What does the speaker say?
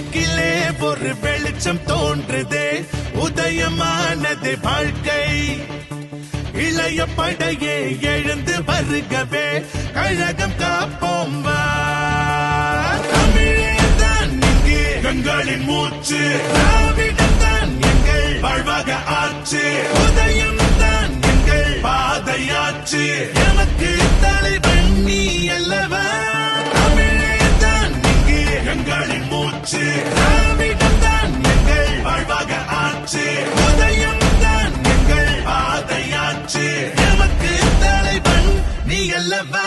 கிழக்கிலே ஒரு வெளிச்சம் தோன்றுதே. உதயமானது வாழ்க்கை. இளைய படையே எழுந்து வருகவே. கழகம் காப்போம் வா. தமிழே தான் இங்கே. மூச்சு. திராவிடம் தான் எங்கள் வாழ்வாக ஆச்சு. உதயம் தான் எங்கள் பாதையாச்சு. எமக்கு தலைவன் எங்களின் மூச்சு திராவிடம் தான் எங்கள் வாழ்வாக ஆச்சு. உதயம் தான் எங்கள் பாதையாச்சு எமக்கு தலைவன் நீ அல்லவா